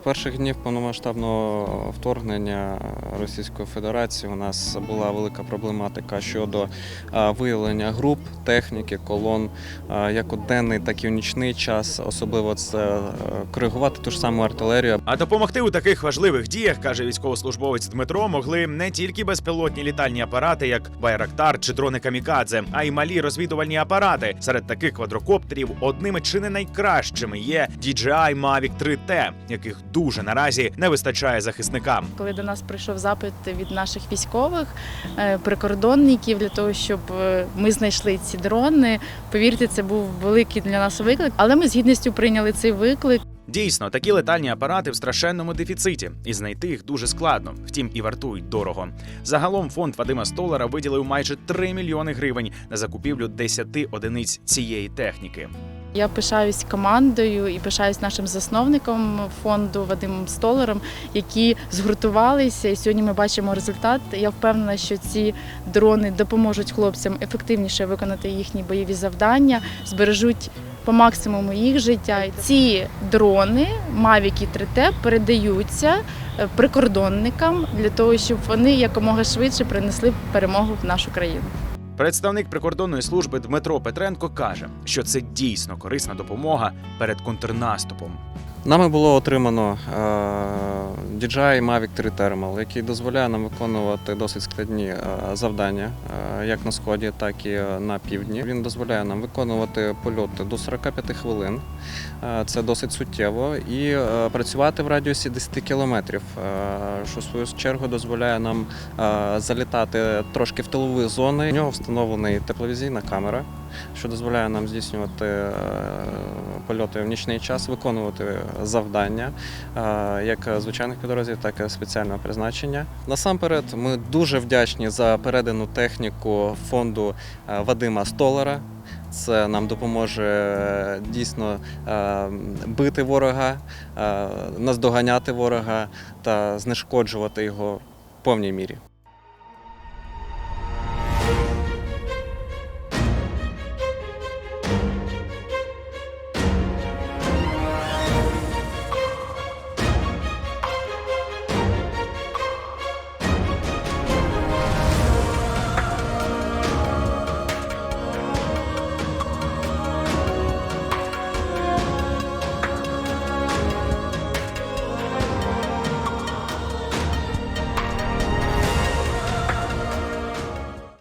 перших днів повномасштабного вторгнення Російської Федерації у нас була велика проблематика щодо виявлення груп, техніки, колон, як у денний, так і в нічний час. Особливо це е, коригувати ту ж саму артилерію. А допомогти у таких важливих діях, каже військовослужбовець Дмитро, могли не тільки безпілотні літальні апарати, як Байрактар чи дрони Камікадзе, а й малі розвідувальні апарати. Серед таких квадрокоптерів одними чи не найкращими є DJI Mavic 3T, яких дуже наразі не вистачає захисникам. Коли до нас прийшов запит від наших військових е, прикордонників для того, щоб е, ми знайшли ці дрони, повірте, це був великий для нас виклик, але ми з гідністю прийняли цей виклик. Дійсно, такі летальні апарати в страшенному дефіциті, і знайти їх дуже складно, втім і вартують дорого. Загалом фонд Вадима Столара виділив майже 3 мільйони гривень на закупівлю 10 одиниць цієї техніки. Я пишаюсь командою і пишаюсь нашим засновником фонду Вадимом Столаром, які згуртувалися. І сьогодні ми бачимо результат. Я впевнена, що ці дрони допоможуть хлопцям ефективніше виконати їхні бойові завдання, збережуть по максимуму їх життя. Ці дрони Mavic 3T передаються е, прикордонникам для того, щоб вони якомога швидше принесли перемогу в нашу країну. Представник прикордонної служби Дмитро Петренко каже, що це дійсно корисна допомога перед контрнаступом. Нами було отримано е, DJI Mavic 3 Thermal, який дозволяє нам виконувати досить складні е, завдання, е, як на сході, так і на півдні. Він дозволяє нам виконувати польоти до 45 хвилин. Е, Це досить суттєво, і е, працювати в радіусі 10 кілометрів, е, що в свою чергу дозволяє нам е, залітати трошки в тилові зони. У нього встановлений тепловізійна камера що дозволяє нам здійснювати е, польоти в нічний час, виконувати завдання е, як звичайних підрозділів, так і спеціального призначення. Насамперед, ми дуже вдячні за передану техніку фонду е, Вадима Столара. Це нам допоможе е, дійсно е, бити ворога, наздоганяти ворога та знешкоджувати його в повній мірі.